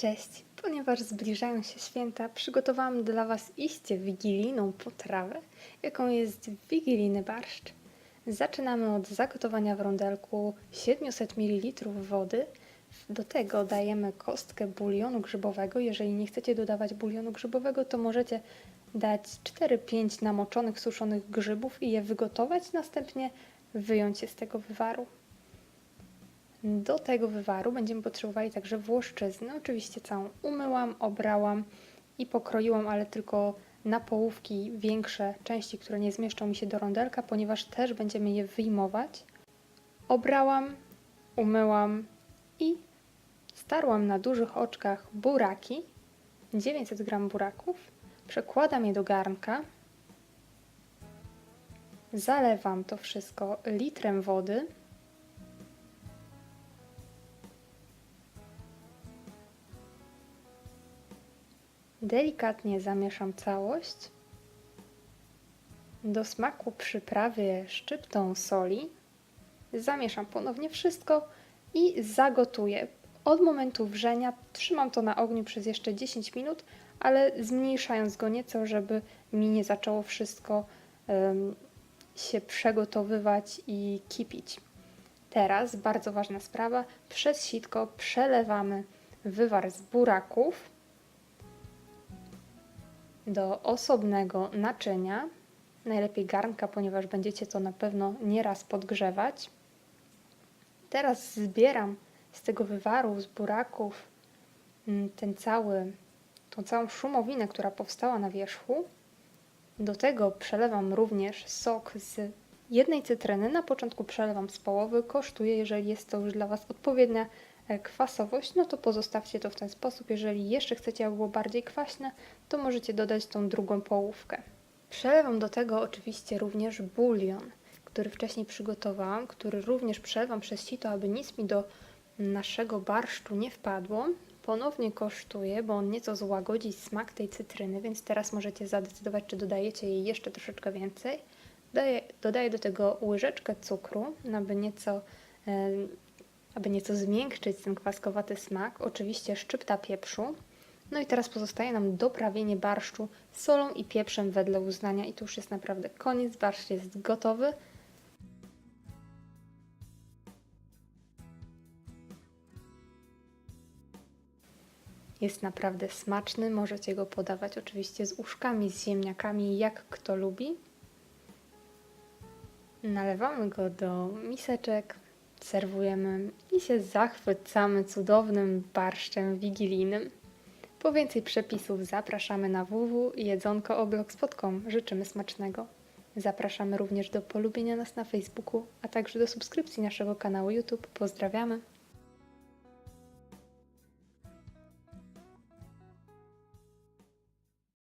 Cześć! Ponieważ zbliżają się święta, przygotowałam dla Was iście wigilijną potrawę, jaką jest wigilijny barszcz. Zaczynamy od zagotowania w rondelku 700 ml wody. Do tego dajemy kostkę bulionu grzybowego. Jeżeli nie chcecie dodawać bulionu grzybowego, to możecie dać 4-5 namoczonych, suszonych grzybów i je wygotować, następnie wyjąć je z tego wywaru. Do tego wywaru będziemy potrzebowali także włoszczyzny. Oczywiście całą umyłam, obrałam i pokroiłam, ale tylko na połówki większe części, które nie zmieszczą mi się do rondelka, ponieważ też będziemy je wyjmować. Obrałam, umyłam i starłam na dużych oczkach buraki, 900 g buraków. Przekładam je do garnka. Zalewam to wszystko litrem wody. Delikatnie zamieszam całość. Do smaku przyprawię szczyptą soli. Zamieszam ponownie wszystko i zagotuję. Od momentu wrzenia trzymam to na ogniu przez jeszcze 10 minut, ale zmniejszając go nieco, żeby mi nie zaczęło wszystko um, się przegotowywać i kipić. Teraz bardzo ważna sprawa, przez sitko przelewamy wywar z buraków do osobnego naczynia, najlepiej garnka, ponieważ będziecie to na pewno nieraz podgrzewać. Teraz zbieram z tego wywaru, z buraków, mm, ten cały, tą całą szumowinę, która powstała na wierzchu. Do tego przelewam również sok z jednej cytryny. Na początku przelewam z połowy. Kosztuje, jeżeli jest to już dla Was odpowiednia e, kwasowość, no to pozostawcie to w ten sposób. Jeżeli jeszcze chcecie, aby było bardziej kwaśne, to możecie dodać tą drugą połówkę. Przelewam do tego oczywiście również bulion, który wcześniej przygotowałam, który również przelewam przez sito, aby nic mi do naszego barszczu nie wpadło. Ponownie kosztuje, bo on nieco złagodzi smak tej cytryny, więc teraz możecie zadecydować, czy dodajecie jej jeszcze troszeczkę więcej. Dodaję, dodaję do tego łyżeczkę cukru, aby nieco, aby nieco zmiękczyć ten kwaskowaty smak. Oczywiście szczypta pieprzu. No i teraz pozostaje nam doprawienie barszczu solą i pieprzem wedle uznania i to już jest naprawdę koniec. Barszcz jest gotowy. Jest naprawdę smaczny, możecie go podawać oczywiście z uszkami, z ziemniakami, jak kto lubi. Nalewamy go do miseczek, serwujemy i się zachwycamy cudownym barszczem wigilijnym. Po więcej przepisów zapraszamy na www.jedzonko.oblog.com. Życzymy smacznego. Zapraszamy również do polubienia nas na Facebooku, a także do subskrypcji naszego kanału YouTube. Pozdrawiamy!